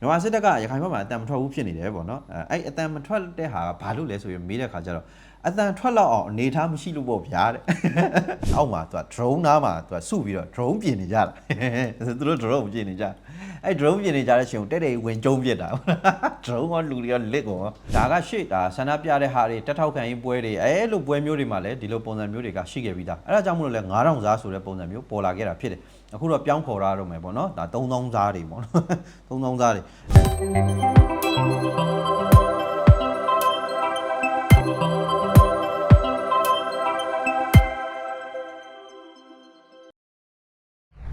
မြန်မာစစ်တပ်ကရခိုင်ဘက်မှာအတန်မထွက်ဘူးဖြစ်နေတယ်ပေါ့နော်အဲအဲ့အတန်မထွက်တဲ့ဟာကဘာလို့လဲဆိုရင်မေးတဲ့ခါကျတော့ အတန်ထွက်လောက်အောင်အနေထားမရှိလို့ပေါ့ဗျာတဲ့အောက်မှာသူက drone နားမှာသူကစုပြီးတော့ drone ပြင်နေကြတာသူတို့ drone ပြင်နေကြအဲ့ drone ပြင်နေကြတဲ့ချိန်ကိုတဲ့တဲ့ဝင်ကျုံးပြစ်တာ drone ကလူတွေကလစ်ကောဒါကရှေ့ဒါဆန္ဒပြတဲ့ဟာတွေတက်ထောက်ခံရေးပွဲတွေအဲလိုပွဲမျိုးတွေမှာလည်းဒီလိုပုံစံမျိုးတွေကရှိခဲ့ပြီးသားအဲ့ဒါကြောင့်မလို့လဲ9000စားဆိုတဲ့ပုံစံမျိုးပေါ်လာခဲ့တာဖြစ်တယ်အခုတော့ပြောင်းခေါ်ရတော့မယ်ပေါ့နော်ဒါ3000စားတွေပေါ့နော်3000စားတွေ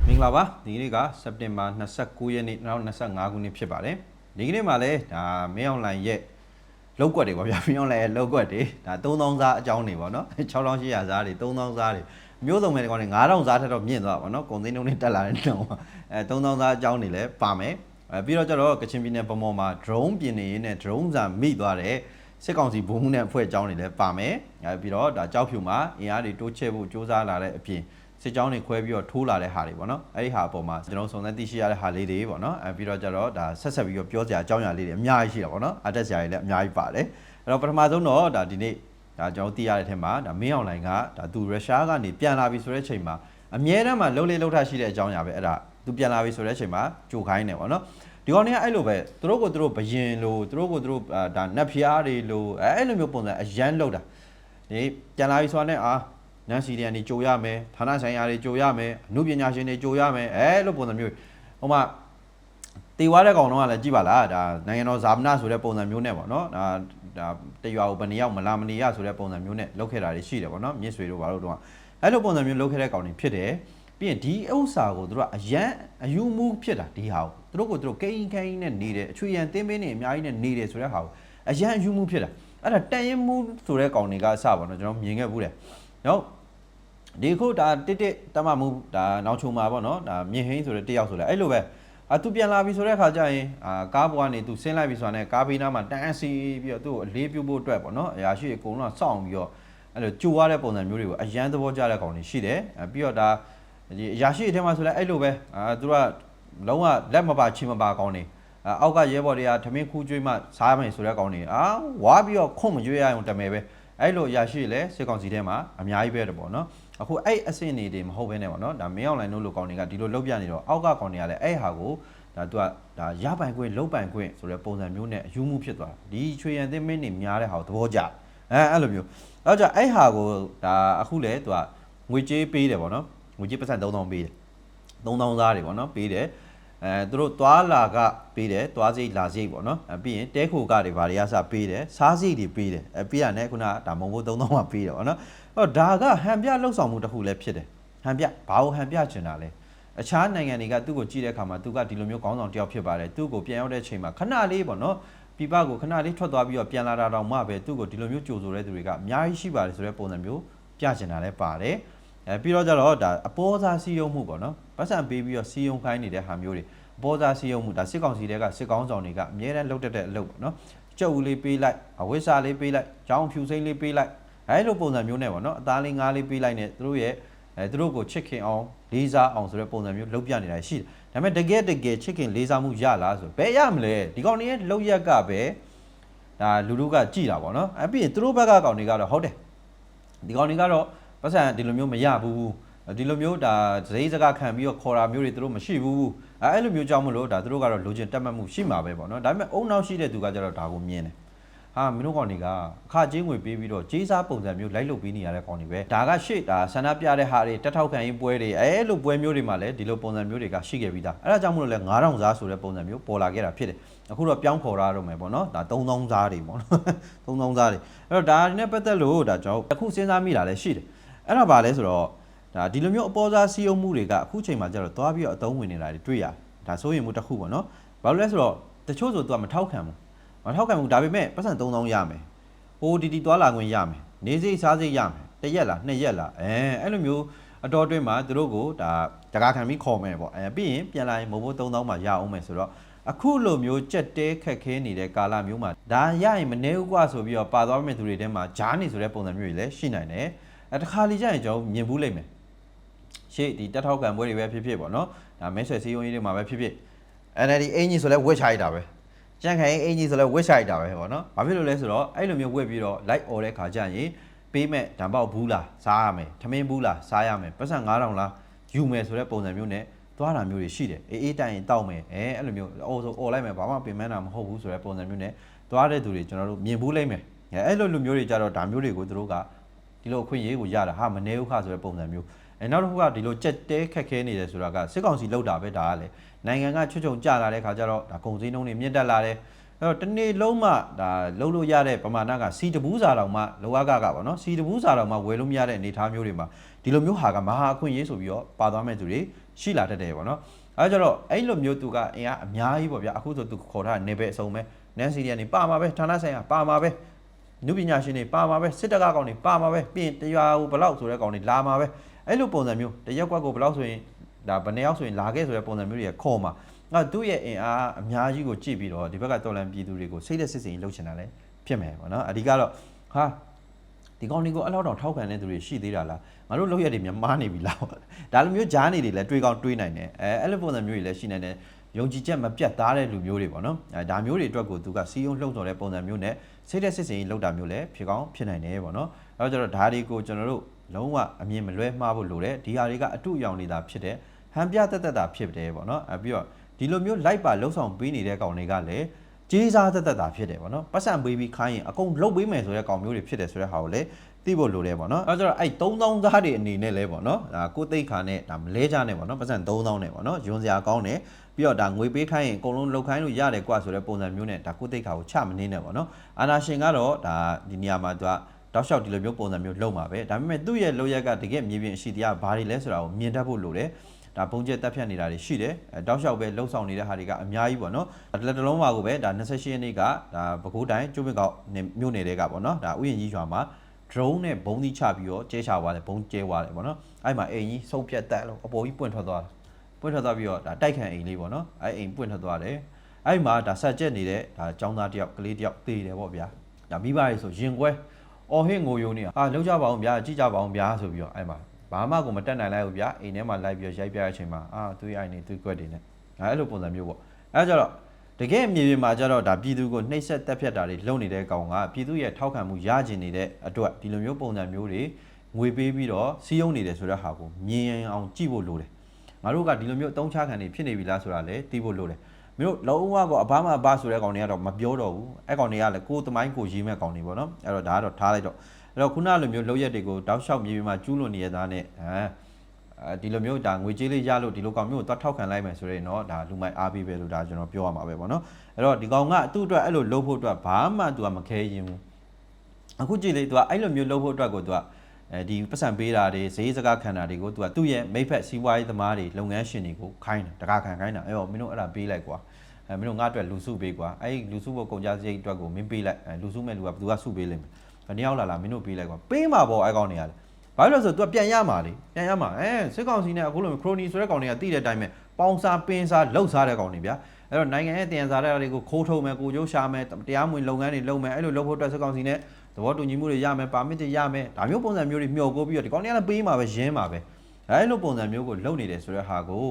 မင်္ဂလာပါဒီကနေ့ကစက်တင်ဘာ29ရက်နေ့2025ခုနှစ်ဖြစ်ပါတယ်ဒီကနေ့မှာလည်းဒါမင်းအွန်လိုင်းရဲ့လောက်ကွက်တွေပါဗျာမင်းအွန်လိုင်းရဲ့လောက်ကွက်တွေဒါ3000စားအကြောင်းတွေပေါ့နော်6800စားတွေ3000စားတွေမျိုးစုံပဲဒီကောင်တွေ9000စားထက်တော့မြင့်သွားပါတော့ကုန်သိန်းလုံးနဲ့တက်လာတဲ့နှုန်းအဲ3000စားအကြောင်းတွေလည်းပါမယ်အဲပြီးတော့ကျတော့ကချင်ပြည်နယ်ဗမော်မှာ drone ပြင်နေရင်းနဲ့ drone စာမိသွားတဲ့စစ်ကောင်စီဘုံမှုနဲ့အဖွဲ့အကြောင်းတွေလည်းပါမယ်အဲပြီးတော့ဒါကြောက်ဖြူမှာအင်အားတွေတိုးချဲ့ဖို့စ조사လာတဲ့အပြင် စစ်ကြောင်းတွေခွဲပြီးတော့ထိုးလာတဲ့ဟာတွေပေါ့နော်အဲ့ဒီဟာအပေါ်မှာကျွန်တော်စုံစမ်းသိရှိရတဲ့ဟာလေးတွေပေါ့နော်အဲပြီးတော့ကျတော့ဒါဆက်ဆက်ပြီးတော့ပြောစရာအကြောင်းအရာလေးတွေအများကြီးရှိတာပေါ့နော်အတက်စရာတွေလည်းအများကြီးပါတယ်အဲ့တော့ပထမဆုံးတော့ဒါဒီနေ့ဒါကျွန်တော်သိရတဲ့အထက်မှာဒါမင်းအွန်လိုင်းကဒါသူရုရှားကနေပြန်လာပြီဆိုတဲ့အချိန်မှာအမြဲတမ်းမှာလှုပ်လေလှုပ်ထရှိတဲ့အကြောင်းအရာပဲအဲ့ဒါသူပြန်လာပြီဆိုတဲ့အချိန်မှာကြိုခိုင်းတယ်ပေါ့နော်ဒီကောင်တွေကအဲ့လိုပဲသူတို့ကိုသူတို့ဘယင်လို့သူတို့ကိုသူတို့အာဒါနက်ဖျားတွေလို့အဲအဲ့လိုမျိုးပုံစံအရန်လောက်တာဒီပြန်လာပြီဆိုတာနဲ့အာ နန်စီဒီယန်တွေကြိုရမယ်ဌာနဆိုင်ရာတွေကြိုရမယ်အမှုပညာရှင်တွေကြိုရမယ်အဲလိုပုံစံမျိုးဟိုမှာတေဝါတဲ့ကောင်တော့ကလည်းကြည့်ပါလားဒါနိုင်ငံတော်ဇာမနာဆိုတဲ့ပုံစံမျိုးနဲ့ပေါ့နော်ဒါဒါတရွာကိုဘယ်နှစ်ယောက်မလာမနေရဆိုတဲ့ပုံစံမျိုးနဲ့လုပ်ခဲ့တာတွေရှိတယ်ပေါ့နော်မြစ်ဆွေတို့ဘာလို့တော့အဲ့လိုပုံစံမျိုးလုပ်ခဲ့တဲ့ကောင်တွေဖြစ်တယ်ပြီးရင်ဒီဥစ္စာကိုတို့ကအရန်အယူမူဖြစ်တာဒီဟာကိုတို့ကိုတို့ကိန်းကိန်းနဲ့နေတယ်အချွေရန်တင်းပင်းနေအများကြီးနဲ့နေတယ်ဆိုတဲ့ဟာကိုအရန်အယူမူဖြစ်တာအဲ့ဒါတန်ရင်မူဆိုတဲ့ကောင်တွေကအစပါတော့ကျွန်တော်မြင်ခဲ့ဘူးတယ် နော်ဒီခုဒါတစ်တစ်တမမှုဒါနောက်ချုံမှာပေါ့နော်ဒါမြင့်ဟင်းဆိုတဲ့တယောက်ဆိုလဲအဲ့လိုပဲအာသူပြန်လာပြီဆိုတဲ့အခါကျရင်အာကားပေါ်ကနေသူဆင်းလိုက်ပြီဆိုတာနဲ့ကားဘေးနားမှာတန်းစီပြီးတော့သူ့ကိုအလေးပြုတ်ဖို့အတွက်ပေါ့နော်အရာရှိအကုန်လုံးစောင့်ပြီးတော့အဲ့လိုကြိုရတဲ့ပုံစံမျိုးတွေကိုအရန်သဘောကျတဲ့ကောင်တွေရှိတယ်အဲပြီးတော့ဒါဒီအရာရှိအထက်မှာဆိုလဲအဲ့လိုပဲအာသူကလုံးဝလက်မပါချင်းမပါကောင်းနေအာအောက်ကရဲဘော်တွေကထမင်းခူးကျွေးမှစားမယ်ဆိုတဲ့ကောင်တွေအာဝါပြီးတော့ခွန့်မကျွေးရအောင်တမယ်ပဲ အဲ့လိုအရာရှိလဲစစ်ကောင်စီထဲမှာအများကြီးပဲတယ်ပေါ့နော်အခုအဲ့အဆင့်နေတွေမဟုတ်ဘဲနဲ့ပေါ့နော်ဒါမင်းအောင်လိုင်းတို့လိုကောင်တွေကဒီလိုလောက်ပြနေတော့အောက်ကကောင်တွေကလည်းအဲ့ဟာကိုဒါသူကဒါရပိုင်ခွင့်လုံပိုင်ခွင့်ဆိုတဲ့ပုံစံမျိုးနဲ့အယူမှုဖြစ်သွားတာဒီချွေရန်သိမင်းနေများတဲ့ဟာကိုသဘောကျအဲအဲ့လိုမျိုးအဲ့ကြအဲ့ဟာကိုဒါအခုလေသူကငွေကြေးပေးတယ်ပေါ့နော်ငွေကြေးပတ်စံ3000ပေးတယ်3000သားတွေပေါ့နော်ပေးတယ် အဲသူတို့သွားလာကပေးတယ်သွားစိတ်လာစိတ်ပေါ့နော်အဲပြီးရင်တဲခိုကတွေဘာတွေကစပေးတယ်စားစိတ်တွေပေးတယ်အဲပြီးရနဲ့ခုနကဒါမုံဘိုး3000မှာပေးတယ်ပေါ့နော်အဲ့တော့ဒါကဟန်ပြလှုပ်ဆောင်မှုတစ်ခုလည်းဖြစ်တယ်ဟန်ပြဘာလို့ဟန်ပြချင်တာလဲအခြားနိုင်ငံတွေကသူ့ကိုကြည့်တဲ့အခါမှာသူကဒီလိုမျိုးခေါင်းဆောင်တယောက်ဖြစ်ပါတယ်သူ့ကိုပြန်ရောက်တဲ့အချိန်မှာခဏလေးပေါ့နော်ပြပကိုခဏလေးထွက်သွားပြီးတော့ပြန်လာတာတော့မှပဲသူ့ကိုဒီလိုမျိုးကြိုဆိုတဲ့သူတွေက အများကြီးရှိပါတယ်ဆိုတဲ့ပုံစံမျိုးပြချင်တာလည်းပါတယ် အဲပြီးတော့ကျတော့ဒါအပေါ်စားစီးရုံမှုပေါ့နော်ပတ်စံပေးပြီးတော့စီးရုံခိုင်းနေတဲ့ဟာမျိုးတွေအပေါ်စားစီးရုံမှုဒါစစ်ကောင်စီတွေကစစ်ကောင်းဆောင်တွေကအများနဲ့လှုပ်တက်တဲ့အလုပ်ပေါ့နော်ကြုတ်ဦးလေးပေးလိုက်အဝိစာလေးပေးလိုက်ကြောင်းဖြူစိမ့်လေးပေးလိုက်အဲလိုပုံစံမျိုးနဲ့ပေါ့နော်အသားလေးငါးလေးပေးလိုက်နဲ့သူတို့ရဲ့အဲသူတို့ကိုချစ်ခင်အောင်လေးစားအောင်ဆိုတဲ့ပုံစံမျိုးလုပ်ပြနေတာရှိတယ်ဒါပေမဲ့တကယ်တကယ်ချစ်ခင်လေးစားမှုရလားဆိုဘယ်ရမလဲဒီကောင်တွေရဲ့လောက်ရက်ကပဲဒါလူလူကကြည်တာပေါ့နော်အဲပြီးရင်သူတို့ဘက်ကကောင်တွေကတော့ဟုတ်တယ်ဒီကောင်တွေကတော့ ပတ်စံဒီလိုမျိုးမရဘူးဒီလိုမျိုးဒါဇိစကားခံပြီးတော့ခေါ်တာမျိုးတွေသူတို့မရှိဘူးအဲအဲ့လိုမျိုးကြောင့်မလို့ဒါသူတို့ကတော့လိုချင်တက်မှတ်မှုရှိမှာပဲပေါ့နော်ဒါပေမဲ့အုံနောက်ရှိတဲ့သူကကျတော့ဒါကိုမြင်တယ်ဟာမင်းတို့ကောင်တွေကအခကြေးငွေပေးပြီးတော့ကြေးစားပုံစံမျိုးလိုက်လုပ်ပေးနေရတဲ့ကောင်တွေပဲဒါကရှေ့ဒါဆန္ဒပြတဲ့ဟာတွေတက်ထောက်ခံရေးပွဲတွေအဲလိုပွဲမျိုးတွေမှာလည်းဒီလိုပုံစံမျိုးတွေကရှိခဲ့ပြီးသားအဲဒါကြောင့်မလို့လဲ9000စားဆိုတဲ့ပုံစံမျိုးပေါ်လာခဲ့တာဖြစ်တယ်အခုတော့ပြောင်းခေါ်ရတော့မယ်ပေါ့နော်ဒါ3000စားတွေပေါ့နော်3000စားတွေအဲ့တော့ဒါနဲ့ပတ်သက်လို့ဒါကျွန်တော်အခုစဉ်းစားမိတာလည်းရှိတယ် အဲ့ဒါဘာလဲဆိုတော့ဒါဒီလိုမျိုးအပေါ်စားစီးရုံမှုတွေကအခုချိန်မှာကျတော့သွားပြီးတော့အသုံးဝင်နေတာတွေတွေ့ရတယ်ဒါစိုးရင်မှုတစ်ခုပေါ့နော်ဘာလို့လဲဆိုတော့တချို့ဆိုသူကမထောက်ခံဘူးမထောက်ခံဘူးဒါပေမဲ့ပတ်စံ3000ရမယ်ဟိုဒီဒီသွားလာခွင့်ရမယ်နေစိတ်စားစိတ်ရမယ်တစ်ရက်လားနှစ်ရက်လားအဲအဲ့လိုမျိုးအတော်အတွင်းမှာသူတို့ကိုဒါတကားခံပြီးခေါ်မယ်ပေါ့အဲပြီးရင်ပြန်လာရင်မဘိုး3000မှရအောင်မယ်ဆိုတော့အခုလိုမျိုးကြက်တဲခက်ခဲနေတဲ့ကာလမျိုးမှာဒါရရင်မနေဘူးกว่าဆိုပြီးတော့ပါသွားမယ့်သူတွေထဲမှာဂျားနေဆိုတဲ့ပုံစံမျိုးတွေလည်းရှိနိုင်တယ် အဲတခါလီကျရင်ကျွန်တော်မြင်ဘူးလိမ့်မယ်ရှေ့ဒီတက်ထောက်ခံပွဲတွေပဲဖြစ်ဖြစ်ပေါ့နော်ဒါမဲဆွယ်စည်းရုံးရေးတွေမှာပဲဖြစ်ဖြစ် NLD အင်ကြီးဆိုလဲဝစ်ချလိုက်တာပဲကြံ့ခိုင်အင်ကြီးဆိုလဲဝစ်ချလိုက်တာပဲပေါ့နော်ဘာဖြစ်လို့လဲဆိုတော့အဲ့လိုမျိုးဝစ်ပြီးတော့ like order ခါကြရင်ပေးမဲ့ဓာတ်ပေါက်ဘူးလားစားရမယ်ထမင်းဘူးလားစားရမယ်ပတ်စံ9000လားယူမယ်ဆိုတဲ့ပုံစံမျိုးနဲ့သွားတာမျိုးတွေရှိတယ်အေးအေးတိုင်ရင်တောက်မယ်အဲအဲ့လိုမျိုးအော်ဆိုអော်လိုက်မယ်ဘာမှပြင်မန်းတာမဟုတ်ဘူးဆိုတဲ့ပုံစံမျိုးနဲ့သွားတဲ့သူတွေကျွန်တော်တို့မြင်ဘူးလိမ့်မယ်အဲအဲ့လိုလူမျိုးတွေကြတော့ဒါမျိုးတွေကိုသူတို့က ဒီလိုအခွင့်အရေးကိုရတာဟာမနေဘူးခဆိုတဲ့ပုံစံမျိုးအဲနောက်တစ်ခုကဒီလိုကြက်တဲခက်ခဲနေတယ်ဆိုတာကစစ်ကောင်စီလောက်တာပဲဒါကလေနိုင်ငံကချွတ်ချုံကြလာတဲ့ခါကျတော့ဒါကုန်စည်နှုန်းတွေမြင့်တက်လာတယ်အဲ့တော့တနေ့လုံးမှဒါလုံးလို့ရတဲ့ပမာဏကစီတဘူးစာတောင်မှလောကကကပေါ့နော်စီတဘူးစာတောင်မှဝယ်လို့မရတဲ့အနေအထားမျိုးတွေမှာဒီလိုမျိုးဟာကမဟာအခွင့်အရေးဆိုပြီးတော့ပါသွားမဲ့သူတွေရှိလာတတ်တယ်ပေါ့နော်အဲကြတော့အဲ့လိုမျိုးသူကအင်အားအများကြီးပေါ့ဗျာအခုဆိုသူခေါ်ထားနေပဲအစုံပဲနန်စီရီကနေပါမှာပဲဌာနဆိုင်ရာပါမှာပဲ နုပညာရှင်တွေပါမှာပဲစစ်တပ်ကကောင်တွေပါမှာပဲပြင်တရားဟိုဘလောက်ဆိုတဲ့ကောင်တွေလာမှာပဲအဲ့လိုပုံစံမျိုးတရက်ကွက်ကိုဘလောက်ဆိုရင်ဒါဘယ်နှစ်ယောက်ဆိုရင်လာခဲ့ဆိုတဲ့ပုံစံမျိုးတွေခေါ်မှာငါသူ့ရဲ့အင်အားအများကြီးကိုကြည့်ပြီးတော့ဒီဘက်ကတော်လန်ပြည်သူတွေကိုစိတ်လက်စစ်စင်လှုပ်ချင်တာလည်းဖြစ်မယ်ပေါ့နော်အဓိကတော့ဟာဒီကောင်တွေကိုအဲ့လောက်တော့ထောက်ခံတဲ့သူတွေရှိသေးတာလားငါတို့လောက်ရက်တွေမြမားနေပြီလားဒါလိုမျိုးဂျားနေတွေလည်းတွေးကောင်းတွေးနိုင်တယ်အဲအဲ့လိုပုံစံမျိုးတွေလည်းရှိနိုင်တယ်ယုံကြည်ချက်မပြတ်သားတဲ့လူမျိုးတွေပေါ့နော်အဲဒါမျိုးတွေအတွက်ကိုသူကစီယုံလှုပ်တော်တဲ့ပုံစံမျိုးနဲ့ စိတ်သက်စစ်စင်ကြီးလှုပ်တာမျိုးလည်းဖြစ်ကောင်းဖြစ်နိုင်တယ်ပေါ့နော်အဲတော့ကျတော့ဒါတွေကိုကျွန်တော်တို့လုံးဝအမြင်မလွဲမှားဖို့လိုတယ်ဒီဟာတွေကအတုအယောင်နေတာဖြစ်တယ်ဟန်ပြတက်တက်တာဖြစ်တယ်ပေါ့နော်အဲပြီးတော့ဒီလိုမျိုးလိုက်ပါလှုပ်ဆောင်ပေးနေတဲ့ကောင်တွေကလည်း ကြေးစားတက်တက်တာဖြစ်တယ်ပေါ့နော်ပတ်စံပေးပြီးခိုင်းရင်အကုန်လှုပ်ပေးမယ်ဆိုတဲ့ကောင်မျိုးတွေဖြစ်တယ်ဆိုတဲ့ဟာကိုလည်းသိဖို့လိုတယ်ပေါ့နော်အဲတော့အဲ့3000သားတွေအနေနဲ့လဲပေါ့နော်ဒါကိုသိတ်ခါနဲ့ဒါမလဲကြနဲ့ပေါ့နော်ပတ်စံ3000နဲ့ပေါ့နော်ယွန်စရာကောင်းတယ်ပြီးတော့ဒါငွေပေးခိုင်းရင်အကုန်လုံးလှုပ်ခိုင်းလို့ရတယ်ကွာဆိုတဲ့ပုံစံမျိုးနဲ့ဒါကိုသိတ်ခါကိုချမနေနဲ့ပေါ့နော်အာနာရှင်ကတော့ဒါဒီနေရာမှာသူကတောက်လျှောက်ဒီလိုမျိုးပုံစံမျိုးလုပ်မှာပဲဒါပေမဲ့သူ့ရဲ့လောက်ရက်ကတကယ်မြေပြင်အရှိတရားဘာတွေလဲဆိုတာကိုမြင်တတ်ဖို့လိုတယ် ဒါပုံကျက်တက်ဖြတ်နေတာတွေရှိတယ်အဲတောက်လျှောက်ပဲလှုပ်ဆောင်နေတဲ့ဟာတွေကအများကြီးပေါ့နော်လက်တလုံးပါကိုပဲဒါ28ရက်နေ့ကဒါပဲခူးတိုင်းကျုပ်မြကောက်မြို့နယ်တွေကပေါ့နော်ဒါဥယျာဉ်ကြီးရွာမှာ drone နဲ့ဘုံသီးချပြီးတော့ကျဲချသွားတယ်ဘုံကျဲသွားတယ်ပေါ့နော်အဲ့မှာအိမ်ကြီးစုပ်ပြတ်တက်လို့အပေါ်ကြီးပွင့်ထွက်သွားတယ်ပွင့်ထွက်သွားပြီးတော့ဒါတိုက်ခံအိမ်လေးပေါ့နော်အဲ့အိမ်ပွင့်ထွက်သွားတယ်အဲ့မှာဒါဆက်ကျက်နေတဲ့ဒါចောင်းသားတယောက်ကလေးတယောက်သေတယ်ပေါ့ဗျာဒါမိဘတွေဆိုရင်ကွဲအော်ဟင်းငိုယုံနေအာလောက်ကြပါအောင်ဗျာကြည့်ကြပါအောင်ဗျာဆိုပြီးတော့အဲ့မှာ ဘာမှကိုမတက်နိုင်လိုက်ဘူးဗျာအိမ်ထဲမှာလိုက်ပြီးရိုက်ပြတဲ့အချိန်မှာအာသူ့ရဲ့အိမ်နေသူ့ကွက်တွေနဲ့အဲ့လိုပုံစံမျိုးပေါ့အဲ့ကြတော့တကယ်မြေပြင်မှာကျတော့ဒါပြည်သူကိုနှိပ်စက်တက်ဖြတ်တာတွေလုပ်နေတဲ့ကောင်ကပြည်သူရဲ့ထောက်ခံမှုရကျင်နေတဲ့အတွက်ဒီလိုမျိုးပုံစံမျိုးတွေငွေပေးပြီးတော့စီးယုံနေတယ်ဆိုတဲ့ဟာကိုမြင်အောင်ကြည့်ဖို့လိုတယ်ငါတို့ကဒီလိုမျိုးအတုံးချခံနေဖြစ်နေပြီလားဆိုတာလည်းသိဖို့လိုတယ်မင်းတို့လုံးဝကအဘာမှအဘာဆိုတဲ့ကောင်တွေကတော့မပြောတော့ဘူးအဲ့ကောင်တွေကလည်းကိုယ်သမိုင်းကိုရေးမဲ့ကောင်တွေပေါ့နော်အဲ့တော့ဒါကတော့ထားလိုက်တော့ အဲ့တော့ခုနလိုမျိုးလောက်ရက်တွေကိုတောက်လျှောက်မြေပြင်မှာကျူးလွန်နေရသားနဲ့ဟမ်အဲဒီလိုမျိုးဒါငွေကြေးလေးရလို့ဒီလိုကောင်မျိုးကိုတွတ်ထောက်ခံလိုက်မယ်ဆိုရင်တော့ဒါလူမိုက်အားပေးပဲလို့ဒါကျွန်တော်ပြောရမှာပဲပေါ့နော်အဲ့တော့ဒီကောင်ကသူ့အတွက်အဲ့လိုလုပ်ဖို့အတွက်ဘာမှသူကမခဲရင်ဘူးအခုကြည့်လေသူကအဲ့လိုမျိုးလုပ်ဖို့အတွက်ကိုသူကအဲဒီပတ်စံပေးတာတွေဈေးစကားခံတာတွေကိုသူကသူ့ရဲ့မိဖက်စီးပွားရေးသမားတွေလုပ်ငန်းရှင်တွေကိုခိုင်းတာတကားခံခိုင်းတာအဲ့တော့မင်းတို့အဲ့ဒါပေးလိုက်ကွာအဲမင်းတို့ငါ့အတွက်လူစုပေးကွာအဲ့ဒီလူစုဖို့ကုန်ကြစရိတ်အတွက်ကိုမင်းပေးလိုက်အဲလူစုမဲ့လူကဘယ်သူကစုပေးလိမ့်မယ်ဘယ် နှစ်ယောက်လာလာမင်းတို့ပေးလိုက်ကွာပေးမှာပေါ့အဲ့ကောင်တွေကလေဘာလို့လဲဆိုတော့ तू ပြန်ရမှာလေပြန်ရမှာအဲစစ်ကောင်စီနဲ့အခုလိုခရိုနီဆိုတဲ့ကောင်တွေကတိတဲ့အတိုင်းပဲပေါင်စားပင်းစားလှုပ်စားတဲ့ကောင်တွေဗျာအဲ့တော့နိုင်ငံရဲ့တည်ရန်စားတဲ့တွေကိုခိုးထုတ်မယ်ကိုကျိုးရှာမယ်တရားမဝင်လုပ်ငန်းတွေလုပ်မယ်အဲ့လိုလုပ်ဖို့အတွက်စစ်ကောင်စီနဲ့သဘောတူညီမှုတွေရမယ်ပါမစ်တွေရမယ်ဒါမျိုးပုံစံမျိုးတွေမျှော်ကိုပြီးတော့ဒီကောင်တွေကလည်းပေးမှာပဲရင်းမှာပဲအဲ့လိုပုံစံမျိုးကိုလုပ်နေတယ်ဆိုတဲ့ဟာကို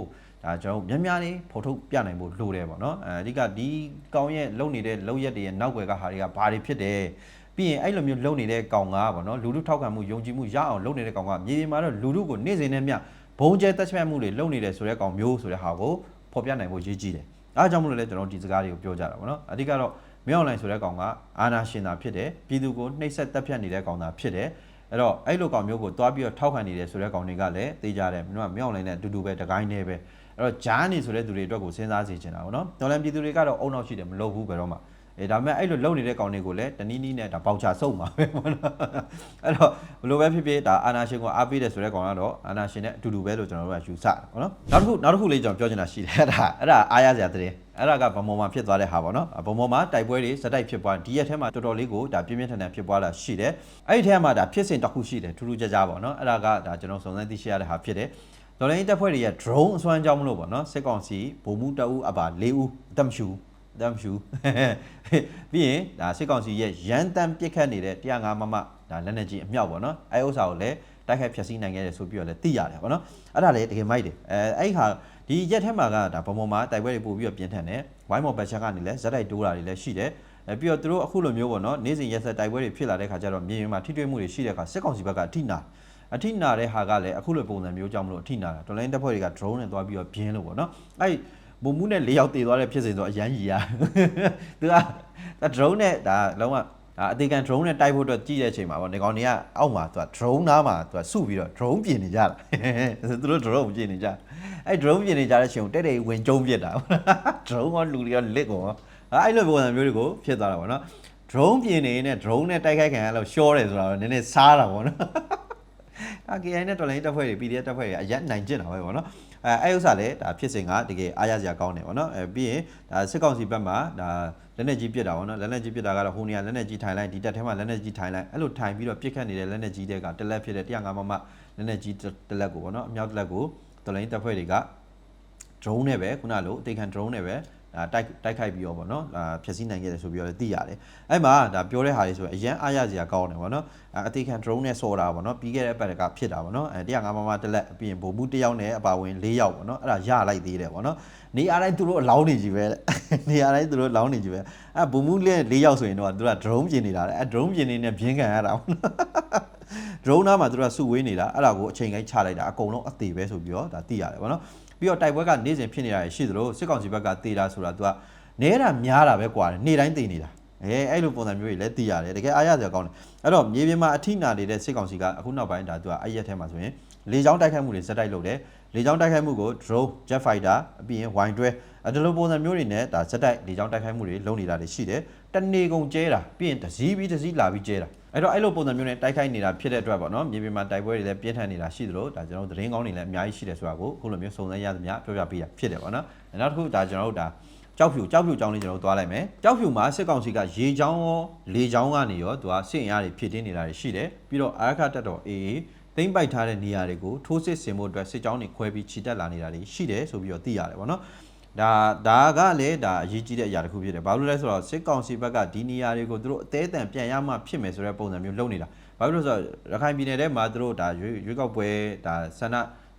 ဒါကျွန်တော်များများလေးဖော်ထုတ်ပြနိုင်ဖို့လိုတယ်ပေါ့နော်အဲအဓိကဒီကောင်ရဲ့လုပ်နေတဲ့လုပ်ရက်တွေရဲ့နောက်ွယ်ကဟာတွေကဘာတွေဖြစ်တယ် ပြီးရင်အဲ့လိုမျိုးလုပ်နေတဲ့ကောင်ကပေါ့နော်လူလူထောက်ခံမှုယုံကြည်မှုရအောင်လုပ်နေတဲ့ကောင်ကမြေပြင်မှာတော့လူလူကိုနေ့စဉ်နဲ့မျှဘုံကျဲတက်ချက်မှုတွေလုပ်နေတယ်ဆိုတဲ့ကောင်မျိုးဆိုတဲ့ဟာကိုဖော်ပြနိုင်ဖို့ရည်ကြီးတယ်အားကြောင့်မလို့လဲကျွန်တော်ဒီစကားတွေကိုပြောကြတာပေါ့နော်အဓိကတော့မြောက်လိုင်းဆိုတဲ့ကောင်ကအာနာရှင်သာဖြစ်တယ်ပြည်သူကိုနှိပ်စက်တပ်ဖြတ်နေတဲ့ကောင်သာဖြစ်တယ်အဲ့တော့အဲ့လိုကောင်မျိုးကိုတွားပြီးတော့ထောက်ခံနေတယ်ဆိုတဲ့ကောင်တွေကလည်းသိကြတယ်မင်းတို့ကမြောက်လိုင်းနဲ့အတူတူပဲတကိုင်းနေပဲအဲ့တော့ဂျားနေဆိုတဲ့သူတွေအတွက်ကိုစဉ်းစားစီချင်တာပေါ့နော်တော်လန်ပြည်သူတွေကတော့အုံနောက်ရှိတယ်မလုပ်ဘူးဘယ်တော့မှ အဲဒါပေမဲ့အဲ့လိုလုံနေတဲ့ကောင်တွေကိုလည်းတနည်းနည်းနဲ့ဒါပေါချစုံမှာပဲပေါ့နော်အဲ့တော့ဘလို့ပဲဖြစ်ဖြစ်ဒါအာနာရှင်ကိုအားပေးတယ်ဆိုတဲ့ကောင်ကတော့အာနာရှင်နဲ့အတူတူပဲလို့ကျွန်တော်တို့ကယူဆတယ်ပေါ့နော်နောက်တစ်ခုနောက်တစ်ခုလေးကျွန်တော်ပြောချင်တာရှိတယ်အဲ့ဒါအဲ့ဒါအားရစရာတဲ့အဲ့ဒါကဗမောမှာဖြစ်သွားတဲ့ဟာပေါ့နော်ဗမောမှာတိုက်ပွဲတွေစတိုက်ဖြစ်ပွားဒီရက်ထဲမှာတော်တော်လေးကိုဒါပြင်းပြင်းထန်ထန်ဖြစ်ပွားလာရှိတယ်အဲ့ဒီထဲမှာဒါဖြစ်စဉ်တစ်ခုရှိတယ်ထူးထူးခြားခြားပေါ့နော်အဲ့ဒါကဒါကျွန်တော်စုံစမ်းသိရှိရတဲ့ဟာဖြစ်တယ်ဒေါ်လာရင်းတပ်ဖွဲ့တွေရဲ့ drone အစွမ်းကြောင်းမလို့ပေါ့နော်စစ်ကောင်စီဗိုလ်မှူးတအူးအပါ၄ဦးအသက်မရှူ တမ်းရှူပြီးရင်ဒါစစ်ကောင်စီရဲ့ရန်တမ်းပစ်ခတ်နေတဲ့105မမဒါလက်နက်ကြီးအမြောက်ပေါ့နော်အဲဥစ္စာကိုလည်းတိုက်ခိုက်ဖျက်ဆီးနိုင်ခဲ့တယ်ဆိုပြီးတော့လည်းသိရတယ်ဗောနော်အဲ့ဒါလည်းတကယ်မိုက်တယ်အဲအဲ့ဒီဟာဒီရက်ထဲမှာကဒါဗမောမှာတိုက်ပွဲတွေပို့ပြီးတော့ပြင်းထန်တယ်ဝိုင်းမော်ဘက်ချက်ကနေလည်းဇက်တိုက်တိုးတာတွေလည်းရှိတယ်အဲပြီးတော့သူတို့အခုလိုမျိုးပေါ့နော်နေ့စဉ်ရက်ဆက်တိုက်ပွဲတွေဖြစ်လာတဲ့ခါကျတော့မြေပြင်မှာထိတွေ့မှုတွေရှိတဲ့ခါစစ်ကောင်စီဘက်ကအထိနာအထိနာတဲ့ဟာကလည်းအခုလိုပုံစံမျိုးကြောင့်မလို့အထိနာတာတော်လိုင်းတပ်ဖွဲ့တွေက drone နဲ့သွားပြီးတော့ပြင်းလို့ပေါ့နော်အဲ့ ဘုံမှုနဲ့၄ယောက်တည်သွားတဲ့ဖြစ်စဉ်ဆိုအရန်ကြီးရသူကဒါ drone နဲ့ဒါလုံးဝဒါအသေးခံ drone နဲ့တိုက်ဖို့အတွက်ကြည့်တဲ့အချိန်မှာပေါ့နေကောင်တွေကအောက်မှာသူက drone နားမှာသူကစုပြီးတော့ drone ပြင်နေကြတာသူတို့ drone ပြင်နေကြအဲ့ drone ပြင်နေကြတဲ့အချိန်ကိုတဲ့တဲ့ဝင်ကျုံးပြစ်တာ drone ကလူတွေကလစ်ကုန်ရောအဲ့လိုပုံစံမျိုးတွေကိုဖြစ်သွားတာပေါ့နော် drone ပြင်နေနဲ့ drone နဲ့တိုက်ခိုက်ခံရလို့ရှော့တယ်ဆိုတာတော့နည်းနည်းစားတာပေါ့နော်ဒါ KI နဲ့တော်လိုင်းတပ်ဖွဲ့တွေ PDF တပ်ဖွဲ့တွေအရက်နိုင်ကျင့်တာပဲပေါ့နော် အဲအဲ့ဥစ္စာလည်းဒါဖြစ်စဉ်ကတကယ်အားရစရာကောင်းတယ်ပေါ့နော်အဲပြီးရင်ဒါစစ်ကောင်စီဘက်မှာဒါလက်နက်ကြီးပစ်တာပေါ့နော်လက်နက်ကြီးပစ်တာကတော့ဟိုနေရာလက်နက်ကြီးထိုင်လိုက်ဒီတက်ထဲမှာလက်နက်ကြီးထိုင်လိုက်အဲ့လိုထိုင်ပြီးတော့ပစ်ခတ်နေတဲ့လက်နက်ကြီးတွေကတက်လက်ဖြစ်တဲ့105မမလက်နက်ကြီးတက်လက်ကိုပေါ့နော်အမြောက်တက်လက်ကိုတော်လိုင်းတပ်ဖွဲ့တွေက drone နဲ့ပဲခုနလိုအသေးခံ drone နဲ့ပဲဒါ တိုက်တိုက်ခိုက်ပြီးတော့ဗောနော်ဒါဖြည့်ဆည်းနိုင်ခဲ့တယ်ဆိုပြီးတော့လည်းသိရတယ်အဲ့မှာဒါပြောတဲ့ဟာလေးဆိုရင်အရန်အားရစရာကောင်းတယ်ဗောနော်အသေးခံ drone နဲ့ဆော်တာဗောနော်ပြီးခဲ့တဲ့ပတ်ကဖြစ်တာဗောနော်အဲ105မမတက်လက်ပြီးရင်ဗိုလ်မှူးတစ်ယောက်နဲ့အပါဝင်၄ယောက်ဗောနော်အဲ့ဒါရလိုက်သေးတယ်ဗောနော်နေအားတိုင်းသူတို့အလောင်းနေကြီးပဲတဲ့နေအားတိုင်းသူတို့အလောင်းနေကြီးပဲအဲဗိုလ်မှူးလေး၄ယောက်ဆိုရင်တော့သူက drone ပြင်နေတာလေအဲ drone ပြင်နေနဲ့ဘင်းခံရတာဗောနော် drone နားမှာသူတို့ကစုဝေးနေတာအဲ့ဒါကိုအချိန်တိုင်းချလိုက်တာအကုန်လုံးအသေးပဲဆိုပြီးတော့ဒါသိရတယ်ဗောနော် ပြီးတော့တိုက်ပွဲကနေ့စဉ်ဖြစ်နေတာရှိသလိုစစ်ကောင်စီဘက်ကတေတာဆိုတာသူကနဲတာများတာပဲကွာတယ်နေ့တိုင်းတေနေတာအဲအဲ့လိုပုံစံမျိုးတွေလည်းသိရတယ်တကယ်အားရစရာကောင်းတယ်အဲ့တော့မြေပြင်မှာအထိနာနေတဲ့စစ်ကောင်စီကအခုနောက်ပိုင်းဒါသူကအဲ့ရက်ထဲမှာဆိုရင်လေကြောင်းတိုက်ခိုက်မှုတွေဇက်တိုက်လုပ်တယ်လေကြောင်းတိုက်ခိုက်မှုကို drone jet fighter ပြီးရင် wine တွဲအဲ့ဒီလိုပုံစံမျိုးတွေနဲ့ဒါဇက်တိုက်လေကြောင်းတိုက်ခိုက်မှုတွေလုပ်နေတာတွေရှိတယ်တနေကုန်ကျဲတာပြီးရင်တစည်းပြီးတစည်းလာပြီးကျဲတာ အဲ့တော့အဲ့လိုပုံစံမျိုးနဲ့တိုက်ခိုက်နေတာဖြစ်တဲ့အတွက်ပေါ့နော်မြေပြင်မှာတိုက်ပွဲတွေလည်းပြင်းထန်နေတာရှိသလိုဒါကျွန်တော်တို့သတင်းကောင်းတွေလည်းအများကြီးရှိတယ်ဆိုတာကိုအခုလိုမျိုးစုံစမ်းရသမျှပြောပြပေးတာဖြစ်တယ်ပေါ့နော်နောက်တစ်ခုဒါကျွန်တော်တို့ဒါကြောက်ဖြူကြောက်ဖြူကြောင်းလေးကျွန်တော်တို့သွားလိုက်မယ်ကြောက်ဖြူမှာစစ်ကောင်စီကရေချောင်းရောလေချောင်းကနေရောသူကစစ်အင်အားတွေဖြစ်တင်းနေတာတွေရှိတယ်ပြီးတော့အာရခတက်တော် AA သိမ့်ပိုက်ထားတဲ့နေရာတွေကိုထိုးစစ်ဆင်မှုအတွက်စစ်ကြောင်းတွေခွဲပြီးခြိတက်လာနေတာတွေရှိတယ်ဆိုပြီးတော့သိရတယ်ပေါ့နော် ဒါဒါကလည်းဒါအရေးကြီးတဲ့အရာတစ်ခုဖြစ်တယ်ဘာလို့လဲဆိုတော့စစ်ကောင်စီဘက်ကဒီနေရာတွေကိုသူတို့အသေးအတန်ပြန်ရမှဖြစ်မယ်ဆိုတဲ့ပုံစံမျိုးလုပ်နေတာဘာလို့လဲဆိုတော့ရခိုင်ပြည်နယ်ထဲမှာသူတို့ဒါရွေးရွေးကောက်ပွဲဒါဆန္ဒ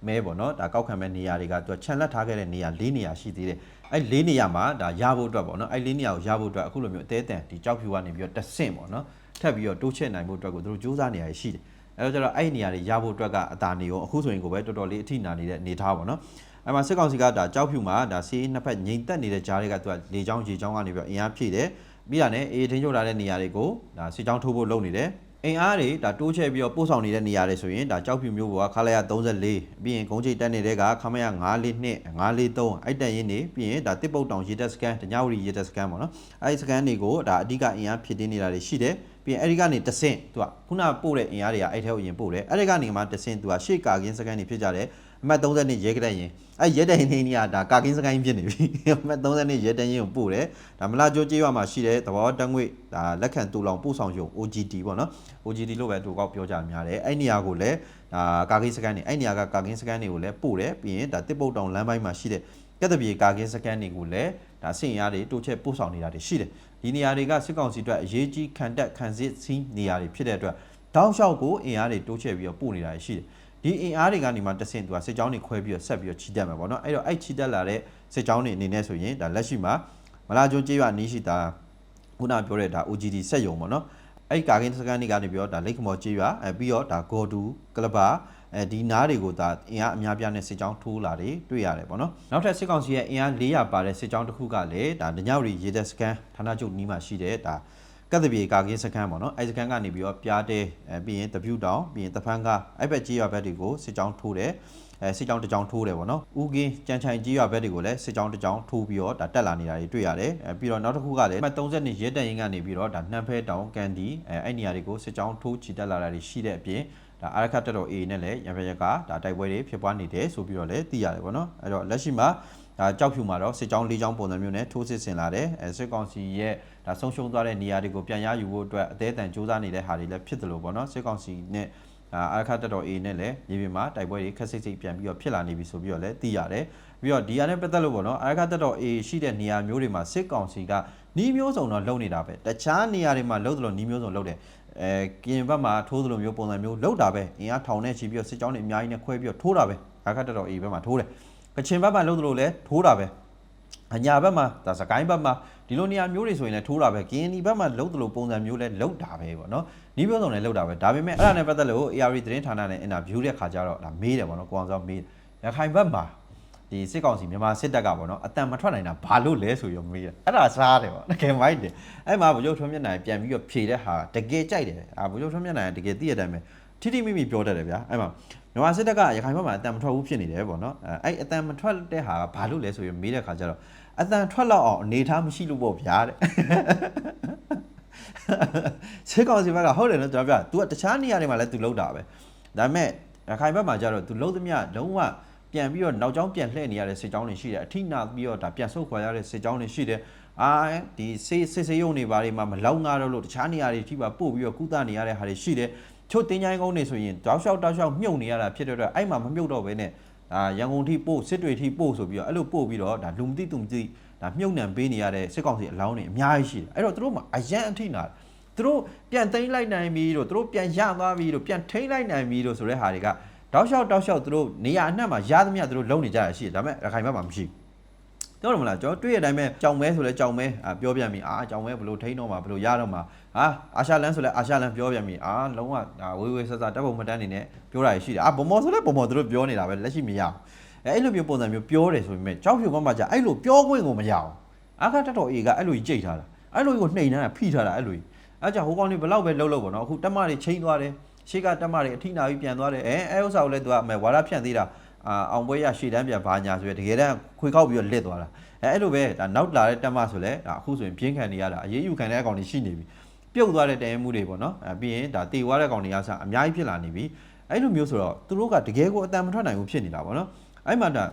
မဲပေါ့နော်ဒါကောက်ခံမဲ့နေရာတွေကသူခြံလက်ထားခဲ့တဲ့နေရာ၄နေရာရှိသေးတယ်အဲ့၄နေရာမှာဒါရဖို့အတွက်ပေါ့နော်အဲ့၄နေရာကိုရဖို့အတွက်အခုလိုမျိုးအသေးအတန်ဒီကြောက်ဖြူကနေပြီးတော့တဆင့်ပေါ့နော်ထပ်ပြီးတော့တိုးချဲ့နိုင်ဖို့အတွက်ကိုသူတို့စူးစမ်းနေရရှိတယ်အဲ့တော့ကျတော့အဲ့ဒီနေရာတွေရဖို့အတွက်ကအသာနေရောအခုဆိုရင်ကိုပဲတော်တော်လေးအထိနာနေတဲ့အနေထားပေါ့နော် အဲ့မှာစစ်ကောင်စီကဒါကြောက်ဖြူမှာဒါစီးနှစ်ဖက်ငိန်တက်နေတဲ့ကြားတွေကသူကလေချောင်းရေချောင်းကနေပြီးတော့အင်အားဖြည့်တယ်ပြီးတာနဲ့အေးထင်းချုပ်လာတဲ့နေရာတွေကိုဒါစစ်ချောင်းထိုးဖို့လုပ်နေတယ်အင်အားတွေဒါတိုးချဲ့ပြီးတော့ပို့ဆောင်နေတဲ့နေရာတွေဆိုရင်ဒါကြောက်ဖြူမျိုးပေါ်ကခလာရ34ပြီးရင်ဂုံးချိတ်တက်နေတဲ့ကခမရ942 943အဲ့တက်ရင်နေပြီးရင်ဒါတစ်ပုတ်တောင်ရေတက်စကန်တညဝရီရေတက်စကန်ပေါ့နော်အဲ့ဒီစကန်တွေကိုဒါအဓိကအင်အားဖြစ်တင်းနေတာတွေရှိတယ်ပြီးရင်အဲ့ဒီကနေတဆင့်သူကခုနပို့တဲ့အင်အားတွေကအဲ့ထဲကိုရင်ပို့တယ်အဲ့ဒီကနေမှတဆင့်သူကရှေ့ကာကင်းစကန်တွေဖြစ်ကြတယ် အမှတ်30နှစ်ရဲကတဲ့ရင်အဲ့ရဲတဲ့ရင်နေကြီးကဒါကာကင်းစကိုင်းဖြစ်နေပြီအမှတ်30နှစ်ရဲတဲ့ရင်ကိုပို့တယ်ဒါမလာကြိုးကြေးရွာမှာရှိတဲ့သဘောတငွေဒါလက်ခံတူလောင်ပို့ဆောင်ရုံ OGD ပေါ့နော် OGD လို့ပဲသူကောက်ပြောကြများတယ်အဲ့နေရာကိုလည်းဒါကာကင်းစကန်တွေအဲ့နေရာကကာကင်းစကန်တွေကိုလည်းပို့တယ်ပြီးရင်ဒါတစ်ပုတ်တောင်လမ်းပိုင်းမှာရှိတဲ့ကက်တပြေကာကင်းစကန်တွေကိုလည်းဒါစင်ရတွေတိုးချက်ပို့ဆောင်နေတာတွေရှိတယ်ဒီနေရာတွေကစစ်ကောင်စီအတွက်အရေးကြီးခံတက်ခံစစ်စီးနေရာတွေဖြစ်တဲ့အတွက်တောက်လျှောက်ကိုအင်အားတွေတိုးချက်ပြီးတော့ပို့နေတာရှိတယ် ဒီအင်အားတွေကနေမှတဆင့်သူကစစ်ကြောင်းတွေခွဲပြီးတော့ဆက်ပြီးတော့ချီတက်မှာပေါ့နော်အဲ့တော့အဲ့ချီတက်လာတဲ့စစ်ကြောင်းတွေအနေနဲ့ဆိုရင်ဒါလက်ရှိမှာမလာကျွန်းကျေးရွာနီးရှိတာခုနပြောတဲ့ဒါ OGD စက်ယုံပေါ့နော်အဲ့ဒီကာကင်းစကန်တွေကနေပြီးတော့ဒါလိတ်ခမော်ကျေးရွာအဲပြီးတော့ဒါဂေါ်တူကလဘာအဲဒီနားတွေကိုဒါအင်အားအများပြားနဲ့စစ်ကြောင်းထိုးလာတွေတွေ့ရတယ်ပေါ့နော်နောက်ထပ်စစ်ကောင်စီရဲ့အင်အား400ပါတဲ့စစ်ကြောင်းတစ်ခုကလည်းဒါညောင်ရီရေဒက်စကန်ဌာနချုပ်နီးမှာရှိတဲ့ဒါ ကတ်တပြေကာကင်းစခန်းပေါ့နော်အဲစခန်းကနေပြီးတော့ပြားတဲအဲပြီးရင်တပြူတောင်ပြီးရင်တဖန်းကားအဲ့ဘက်ကြီးရွာဘက်တွေကိုစစ်ကြောင်းထိုးတယ်အဲစစ်ကြောင်းတစ်ကြောင်းထိုးတယ်ပေါ့နော်ဥကင်းကြံချိုင်ကြီးရွာဘက်တွေကိုလည်းစစ်ကြောင်းတစ်ကြောင်းထိုးပြီးတော့ဒါတက်လာနေတာတွေတွေ့ရတယ်အဲပြီးတော့နောက်တစ်ခုကလည်းမှတ်30နှစ်ရဲတက်ရင်ကနေပြီးတော့ဒါနှမ်းဖဲတောင်ကန်ဒီအဲအဲ့နေရာတွေကိုစစ်ကြောင်းထိုးချီတက်လာတာတွေရှိတဲ့အပြင်ဒါအာရခတ်တက်တော် A နဲ့လည်းရံဖရက်ကဒါတိုက်ပွဲတွေဖြစ်ပွားနေတယ်ဆိုပြီးတော့လည်းသိရတယ်ပေါ့နော်အဲ့တော့လက်ရှိမှာ ဒါကြောက်ဖြူမှာတော့စစ်ကြောင်း၄ကြောင်းပုံစံမျိုးနဲ့ထိုးစစ်ဆင်လာတယ်အဲစစ်ကောင်စီရဲ့ဒါဆုံးရှုံးသွားတဲ့နေရာတွေကိုပြန်ရယူဖို့အတွက်အသေးအတန်စူးစမ်းနေတဲ့ဟာတွေလည်းဖြစ်တယ်လို့ပေါ့နော်စစ်ကောင်စီနဲ့အာခတ်တက်တော် A နဲ့လည်းမြေပြင်မှာတိုက်ပွဲတွေခက်စိတ်စိတ်ပြန်ပြီးတော့ဖြစ်လာနေပြီဆိုပြီးတော့လည်းသိရတယ်ပြီးတော့ဒီဟာနဲ့ပတ်သက်လို့ပေါ့နော်အာခတ်တက်တော် A ရှိတဲ့နေရာမျိုးတွေမှာစစ်ကောင်စီကနီးမျိုးစုံတော့လုံနေတာပဲတခြားနေရာတွေမှာလုံသလိုနီးမျိုးစုံလုံတယ်အဲကရင်ဘက်မှာထိုးသလိုမျိုးပုံစံမျိုးလောက်တာပဲအင်အားထောင်နဲ့ချီပြီးတော့စစ်ကြောင်းတွေအများကြီးနဲ့ခွဲပြီးတော့ထိုးတာပဲအခါတက်တော်အေဘက်မှာထိုးတယ် ကချင်ဘက်မှာလောက်သလိုလဲထိုးတာပဲအညာဘက်မှာဒါစကိုင်းဘက်မှာဒီလိုနေရာမျိုးတွေဆိုရင်လည်းထိုးတာပဲကရင်ဒီဘက်မှာလောက်သလိုပုံစံမျိုးလဲလောက်တာပဲပေါ့နော်နီးပြောဆောင်လည်းလောက်တာပဲဒါပေမဲ့အဲ့ဒါနဲ့ပတ်သက်လို့ ARD သတင်းဌာနနဲ့အင်တာဗျူးတဲ့ခါကျတော့ဒါမေးတယ်ပေါ့နော်ကိုအောင်စောမေးရခိုင်ဘက်မှာဒီစစ်ကောင်စီမြန်မာစစ်တပ်ကပေါ့နော်အတန်မထွက်နိုင်တာဘာလို့လဲဆိုရောမေးတယ်အဲ့ဒါစားတယ်ပေါ့တကယ်မိုက်တယ်အဲ့မှာဗိုလ်ချုပ်ထွန်းမြတ်နိုင်ပြန်ပြီးတော့ဖြေတဲ့ဟာတကယ်ကြိုက်တယ်အာဗိုလ်ချုပ်ထွန်းမြတ်နိုင်တကယ်သိရတဲ့အတိုင်းပဲ ထိထိမိမိပြောတတ်တယ်ဗျာအဲ့မှာမြန်မာစစ်တပ်ကရခိုင်ဘက်မှာအတန်မထွက်ဘူးဖြစ်နေတယ်ပေါ့နော်အဲ့အတန်မထွက်တဲ့ဟာကဘာလို့လဲဆိုရင်မေးတဲ့ခါကျတော့အတန်ထွက်လောက်အောင်အနေထားမရှိလို့ပေါ့ဗျာတဲ့စစ်ကောင်စီဘက်ကဟုတ်တယ်နော်ကျွန်တော်ပြ तू ကတခြားနေရာတွေမှာလည်း तू လောက်တာပဲဒါပေမဲ့ရခိုင်ဘက်မှာကျတော့ तू လုံးသမျှလုံးဝပြန်ပြီးတော့နောက်ကျောင်းပြန်လှည့်နေရတဲ့စစ်ကြောင်းတွေရှိတယ်အထိနာပြီးတော့ဒါပြန်ဆုတ်ခွာရတဲ့စစ်ကြောင်းတွေရှိတယ်အာဒီစေးစစ်စေးရုံနေပါတွေမှာမလောက်ငါတော့လို့တခြားနေရာတွေထိပါပို့ပြီးတော့ကုသနေရတဲ့ဟာတွေရှိတယ် ချို့တင်းချိုင်းကုန်းနေဆိုရင်တောက်လျှောက်တောက်လျှောက်မြုပ်နေရတာဖြစ်တဲ့အတွက်အဲ့မှာမမြုပ်တော့ဘဲနဲ့အာရန်ကုန်ထိပို့စစ်တွေထိပို့ဆိုပြီးတော့အဲ့လိုပို့ပြီးတော့ဒါလူမသိသူမသိဒါမြုပ်နှံပေးနေရတဲ့စစ်ကောင်စီအလောင်းတွေအများကြီးရှိတယ်အဲ့တော့သူတို့မှာအရန်အထိနာသူတို့ပြန်သိမ်းလိုက်နိုင်ပြီလို့သူတို့ပြန်ရသွားပြီလို့ပြန်ထိန်းလိုက်နိုင်ပြီလို့ဆိုတဲ့ဟာတွေကတောက်လျှောက်တောက်လျှောက်သူတို့နေရာအနှံ့မှာရသမျှသူတို့လုံနေကြရရှိတယ်ဒါပေမဲ့ရခိုင်ဘက်မှာမရှိဘူး ပြောရမလားကျွန်တော်တွေ့ရတဲ့အတိုင်းပဲကြောင်မဲဆိုလဲကြောင်မဲအာပြောပြမိအာကြောင်မဲဘယ်လိုထိန်းတော့မှာဘယ်လိုရတော့မှာဟာအာရှလန်းဆိုလဲအာရှလန်းပြောပြမိအာလုံးဝဒါဝေးဝေးဆက်ဆက်တပ်ပုံမတန်းနေနဲ့ပြောတာရှိတယ်အာဘုံမော်ဆိုလဲဘုံမော်သူတို့ပြောနေတာပဲလက်ရှိမရဘူးအဲအဲ့လိုမျိုးပုံစံမျိုးပြောတယ်ဆိုပေမဲ့ကြောက်ဖြူဘက်မှာじゃအဲ့လိုပြောခွင့်ကိုမရအောင်အခါတက်တော်အေကအဲ့လိုကြီးကြိတ်ထားတာအဲ့လိုကြီးကိုနှိမ်ထားတာဖိထားတာအဲ့လိုကြီးအဲ့ကြောင့်ဟိုကောင်လေးဘလောက်ပဲလှုပ်လှုပ်ပေါ့နော်အခုတက်မတွေချိန်သွားတယ်ရှေ့ကတက်မတွေအထိနာပြီးပြန်သွားတယ်အဲအဲဥစ္စာကိုလည်းသူကအမေဝါရဖြန့်သေးတာ အာအောင်ပွဲရရှေ့တန်းပြန်ဘာညာဆိုရတကယ်တမ်းခွေခောက်ပြီးတော့လစ်သွားတာအဲအဲ့လိုပဲဒါနောက်လာတဲ့တက်မဆိုလဲဒါအခုဆိုရင်ပြင်းခံနေရတာအရေးယူခံတဲ့အကောင်တွေရှိနေပြီပြုတ်သွားတဲ့တရင်မှုတွေပေါ့နော်အဲပြီးရင်ဒါတေသွားတဲ့ကောင်တွေကစအများကြီးဖြစ်လာနေပြီအဲ့လိုမျိုးဆိုတော့သူတို့ကတကယ်ကိုအတန်မထွက်နိုင်ဘူးဖြစ်နေတာပေါ့နော်အဲ့မှာဒါ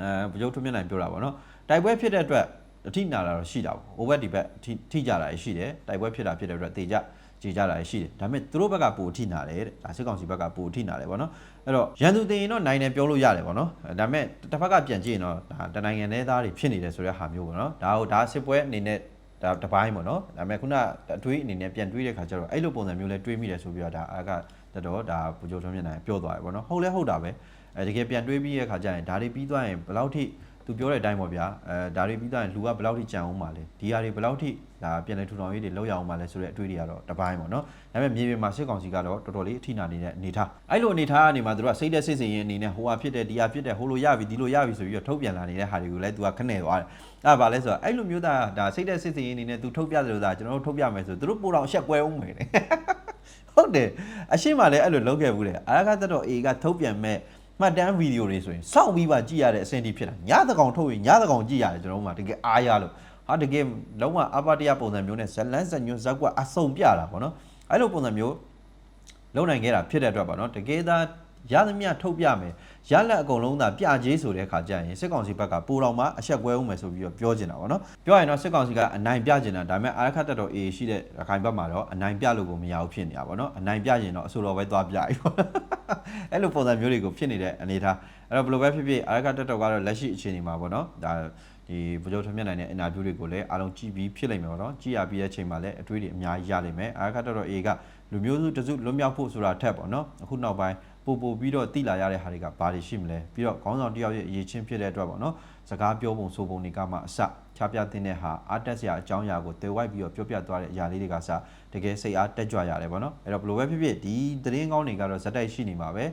အဲဘုရုပ်ထွန်းမြတ်နိုင်ပြောတာပေါ့နော်တိုက်ပွဲဖြစ်တဲ့အတွက်အထိနာတာတော့ရှိတာပေါ့ဟိုဘက်ဒီဘက်ထိထိကြတာရှိတယ်တိုက်ပွဲဖြစ်တာဖြစ်တဲ့အတွက်တေကြကြေကြတာရှိတယ်ဒါပေမဲ့သူတို့ဘက်ကပိုအထိနာတယ်တဲ့ဒါစစ်ကောင်စီဘက်ကပိုအထိနာတယ်ပေါ့နော် အဲ့တော့ရန်သူတင်ရင်တော့နိုင်တယ်ပြောလို့ရတယ်ပေါ့နော်ဒါပေမဲ့တစ်ဖက်ကပြန်ကြည့်ရင်တော့ဒါတနိုင်ငံသေးသားတွေဖြစ်နေတယ်ဆိုတဲ့ဟာမျိုးပေါ့နော်ဒါဟိုဒါစစ်ပွဲအနေနဲ့ဒါတပိုင်းပေါ့နော်ဒါပေမဲ့ခုနအတွေးအနေနဲ့ပြန်တွေးတဲ့ခါကျတော့အဲ့လိုပုံစံမျိုးလဲတွေးမိတယ်ဆိုပြီးတော့ဒါအာကတတော်ဒါပူကြိုထွန်းမြတ်နိုင်ပြောသွားတယ်ပေါ့နော်ဟုတ်လဲဟုတ်တာပဲအဲတကယ်ပြန်တွေးပြီးရဲ့ခါကျရင်ဒါတွေပြီးသွားရင်ဘယ်လောက်ထိ သူပြောတဲ့အတိုင်းပေါ့ဗျာအဲဒါတွေပြီးသွားရင်လူကဘယ်လောက်ထိကြံအောင်ပါလဲဒီဟာတွေဘယ်လောက်ထိဒါပြန်လဲထူထောင်ရေးတွေလောက်ရအောင်ပါလဲဆိုတဲ့အတွေ့အကြုံကတော့တပိုင်းပေါ့နော်ဒါပေမဲ့မြေပြင်မှာစစ်ကောင်စီကတော့တော်တော်လေးအထိနာနေတဲ့အနေထားအဲ့လိုအနေထားကနေမှသူတို့ကစိတ်သက်စစ်စင်ရင်အနေနဲ့ဟိုဟာဖြစ်တယ်ဒီဟာဖြစ်တယ်ဟိုလိုရပြီဒီလိုရပြီဆိုပြီးတော့ထုတ်ပြန်လာနေတဲ့ဟာတွေကိုလည်းသူကခနဲ့သွားတယ်အဲ့ဒါဘာလဲဆိုတော့အဲ့လိုမျိုးသားဒါစိတ်သက်စစ်စင်ရင်အနေနဲ့သူထုတ်ပြတယ်လို့သာကျွန်တော်တို့ထုတ်ပြမယ်ဆိုသူတို့ပို့တော့အဆက်ကွဲအောင်မယ်လေဟုတ်တယ်အရှိမလည်းအဲ့လိုလုပ်ခဲ့ဘူးလေအာရကတတော်အေကထုတ်ပြန်မဲ့ မှတ်တမ်းဗီဒီယိုတွေဆိုရင်စောင့်ပြီးပါကြည့်ရတဲ့အဆင့်ထိဖြစ်တာညသကောင်ထုတ်ရင်ညသကောင်ကြည့်ရတယ်ကျွန်တော်တို့မှတကယ်အားရလို့ဟာတကယ်လုံးဝအပတရပုံစံမျိုးနဲ့ဇလန်းဇညွန်းဇက်ကွက်အစုံပြတာပေါ့နော်အဲ့လိုပုံစံမျိုးလုံနိုင်ခဲ့တာဖြစ်တဲ့အတွက်ပေါ့နော်တကယ်သာရသမျှထုတ်ပြမယ် ရလက်အကုန်လုံးသာပြကြေးဆိုတဲ့အခါကျရင်စစ်ကောင်စီဘက်ကပိုတော်မှအဆက်ကွဲဦးမယ်ဆိုပြီးတော့ပြောချင်တာပေါ့နော်ပြောရင်တော့စစ်ကောင်စီကအနိုင်ပြချင်တာဒါပေမဲ့အာရခတ်တက်တော် A ရှိတဲ့ရခိုင်ဘက်မှာတော့အနိုင်ပြလို့ကိုမရဘူးဖြစ်နေတာပေါ့နော်အနိုင်ပြရင်တော့အဆိုတော်ပဲသွားပြပြီပေါ့အဲ့လိုပုံစံမျိုးတွေကိုဖြစ်နေတဲ့အနေထားအဲ့တော့ဘယ်လိုပဲဖြစ်ဖြစ်အာရခတ်တက်တော်ကတော့လက်ရှိအခြေအနေမှာပေါ့နော်ဒါဒီဗကြိုထမျက်နိုင်တဲ့အင်တာဗျူးတွေကိုလည်းအားလုံးကြည့်ပြီးဖြစ်လိမ့်မယ်ပေါ့နော်ကြည့်ရပြီးတဲ့အချိန်မှာလည်းအတွေးတွေအများကြီးရလိမ့်မယ်အာခတ်တော် A ကလူမျိုးစုတစုလွတ်မြောက်ဖို့ဆိုတာထက်ပေါ့နော်အခုနောက်ပိုင်း ပို့ပို့ပြီးတော့တိလာရတဲ့ဟာတွေကဘာတွေရှိမလဲပြီးတော့ခေါင်းဆောင်တယောက်ရဲ့အရေးချင်းဖြစ်တဲ့အတွက်ပေါ့နော်စကားပြောပုံဆိုပုံတွေကမှအစချပြတဲ့ဟာအားတက်စရာအကြောင်းအရာကိုတေဝိုက်ပြီးတော့ပြောပြသွားတဲ့အရာလေးတွေကစတကယ်စိတ်အားတက်ကြွရတယ်ပေါ့နော်အဲ့တော့ဘယ်လိုပဲဖြစ်ဖြစ်ဒီသတင်းကောင်းတွေကတော့ဇက်တိုက်ရှိနေမှာပဲ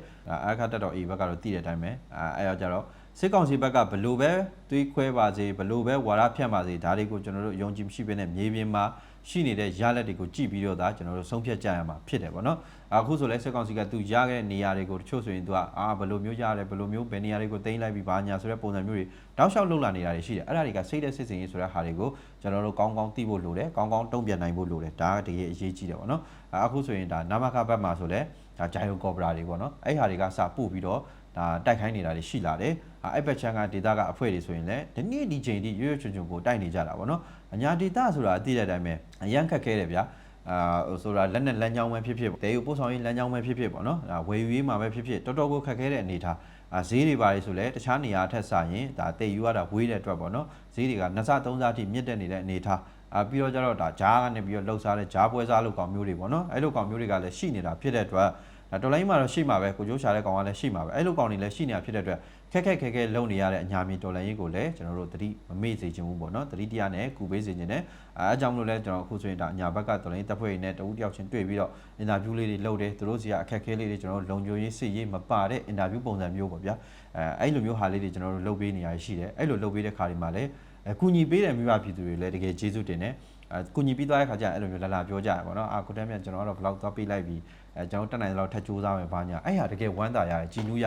အာခတ်တက်တော် A ဘက်ကတော့တည်တဲ့အတိုင်းပဲအဲအဲ့တော့ကြတော့စစ်ကောင်စီဘက်ကဘလို့ပဲတွေးခွဲပါစေဘလို့ပဲဝါရဖြန့်ပါစေဒါတွေကိုကျွန်တော်တို့ယုံကြည်မရှိဘဲနဲ့မြေပြင်မှာ ရှိနေတဲ့ရလက်တွေကိုကြည့်ပြီးတော့ဒါကျွန်တော်တို့ဆုံးဖြတ်ကြရမှာဖြစ်တယ်ပေါ့နော်အခုဆိုလဲစစ်ကောင်စီကသူရခဲ့တဲ့နေရာတွေကိုတချို့ဆိုရင်သူကအာဘလို့မျိုးရတယ်ဘလို့မျိုးဘယ်နေရာတွေကိုတင်လိုက်ပြီးဘာညာဆိုတဲ့ပုံစံမျိုးတွေတောက်လျှောက်လှုပ်လာနေတာတွေရှိတယ်အဲ့ဒါတွေကစိတ်တဲ့စစ်စင်ရေးဆိုတဲ့ဟာတွေကိုကျွန်တော်တို့ကောင်းကောင်းသိဖို့လိုတယ်ကောင်းကောင်းတုံ့ပြန်နိုင်ဖို့လိုတယ်ဒါကတကယ်အရေးကြီးတယ်ပေါ့နော်အခုဆိုရင်ဒါနာမခဘက်မှာဆိုလဲဒါဂျိုင်ယိုကော်ပရာတွေပေါ့နော်အဲ့ဟာတွေကစပို့ပြီးတော့ဒါတိုက်ခိုင်းနေတာတွေရှိလာတယ်အဲ့ဘက်ချမ်းကဒေတာကအဖွဲ့တွေဆိုရင်လည်းဒီနေ့ဒီချိန်ထိရွရွချွန်ချွန်ကိုတိုက်နေကြတာပေါ့နော် အညာဒေတာဆိုတာအသိတဲ့အတိုင်းပဲအရန်ခက်ခဲတယ်ဗျာအာဆိုတာလက်နဲ့လမ်းကြောင်းပဲဖြစ်ဖြစ်တဲကိုပို့ဆောင်ရေးလမ်းကြောင်းပဲဖြစ်ဖြစ်ပေါ့နော်ဒါဝယ်ယူရေးမှာပဲဖြစ်ဖြစ်တော်တော်ကိုခက်ခဲတဲ့အနေထားအာဈေးတွေပါလေဆိုလဲတခြားနေရာထက်စာရင်ဒါတည်ယူရတာဝေးတဲ့အတွက်ပေါ့နော်ဈေးတွေကနှစ်ဆသုံးဆအထိမြင့်တက်နေတဲ့အနေအထားအာပြီးတော့ကျတော့ဒါဂျားကနေပြီးတော့လှုပ်ရှားတဲ့ဂျားပွဲစားလို့ကောင်မျိုးတွေပေါ့နော်အဲ့လိုကောင်မျိုးတွေကလည်းရှိနေတာဖြစ်တဲ့အတွက်ဒါတော်လိုင်းမှာတော့ရှိမှာပဲကိုကျိုးရှာတဲ့ကောင်ကလည်းရှိမှာပဲအဲ့လိုကောင်တွေလည်းရှိနေတာဖြစ်တဲ့အတွက် ခက်ခက်ခဲခဲလုံနေရတဲ့အညာမြင်တော်လိုင်းရေးကိုလည်းကျွန်တော်တို့သတိမမေ့စေချင်ဘူးပေါ့နော်သတိတရားနဲ့ကူပေးစေချင်တယ်အဲအကြောင်းမလို့လဲကျွန်တော်အခုဆိုရင်ဒါအညာဘက်ကတော်လိုင်းတပ်ဖွဲ့တွေနဲ့တဦးတယောက်ချင်းတွေ့ပြီးတော့အင်တာဗျူးလေးတွေလုပ်တယ်သူတို့စီကအခက်ခဲလေးတွေကျွန်တော်တို့လုံခြုံရေးစစ်ရေးမပါတဲ့အင်တာဗျူးပုံစံမျိုးပေါ့ဗျာအဲအဲ့လိုမျိုးဟာလေးတွေကျွန်တော်တို့လုပ်ပေးနေရရှိတယ်အဲ့လိုလုပ်ပေးတဲ့ခါဒီမှာလည်းအကူညီပေးတဲ့မိဘပြည်သူတွေလည်းတကယ်ကျေးဇူးတင်တယ်အဲကုညီပြီးသွားတဲ့ခါကျရင်အဲ့လိုမျိုးလာလာပြောကြရပါတော့အာကိုတန်းမြတ်ကျွန်တော်ကတော့ vlog သွားပေးလိုက်ပြီးအဲကျွန်တော်တက်နိုင်တဲ့လောက်ထပ်ကြိုးစားမယ်ဘာညာအဲ့ဟာတကယ်ဝမ်းသာရတယ်ကြည်နူးရ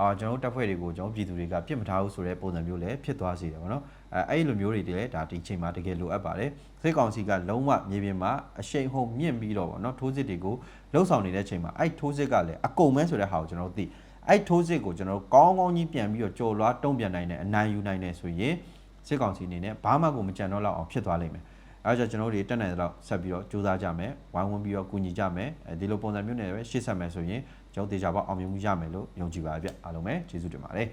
အာကျွန်တော်တက်ဖွဲ့တွေကိုကျွန်တော်ပြည်သူတွေကပြစ်မထားဘူးဆိုတဲ့ပုံစံမျိုးလည်းဖြစ်သွားစေတယ်ဗောနော်အဲအဲ့လိုမျိုးတွေတည်းလည်းဒါဒီချိန်မှာတကယ်လိုအပ်ပါတယ်စစ်ကောင်စီကလုံးဝမြေပြင်မှာအရှိန်ဟုန်မြင့်ပြီးတော့ဗောနော်ထိုးစစ်တွေကိုလှုပ်ဆောင်နေတဲ့ချိန်မှာအဲ့ထိုးစစ်ကလည်းအကုန်မဲဆိုတဲ့ဟာကိုကျွန်တော်သိအဲ့ထိုးစစ်ကိုကျွန်တော်ကောင်းကောင်းကြီးပြန်ပြီးတော့ကြော်လွားတုံ့ပြန်နိုင်တဲ့အနိုင်ယူနိုင်တယ်ဆိုရင်စစ်ကောင်စီအနေနဲ့ဘာမှကိုမကြံတော့လောက်အောင်ဖြစ်သွားလိမ့်မယ်အဲဒါကြောင့်ကျွန်တော်တို့တွေတက်နိုင်တဲ့လောက်ဆက်ပြီးတော့စူးစမ်းကြမယ်ဝိုင်းဝန်းပြီးတော့ကူညီကြမယ်အဲဒီလိုပုံစံမျိုးနဲ့ပဲရှေ့ဆက်မယ်ဆိုရင် ကျွန်တော်တေချာပေါအောင်မြင်မှုရမယ်လို့ယုံကြည်ပါဗျအားလုံးပဲကျေးဇူးတင်ပါတယ်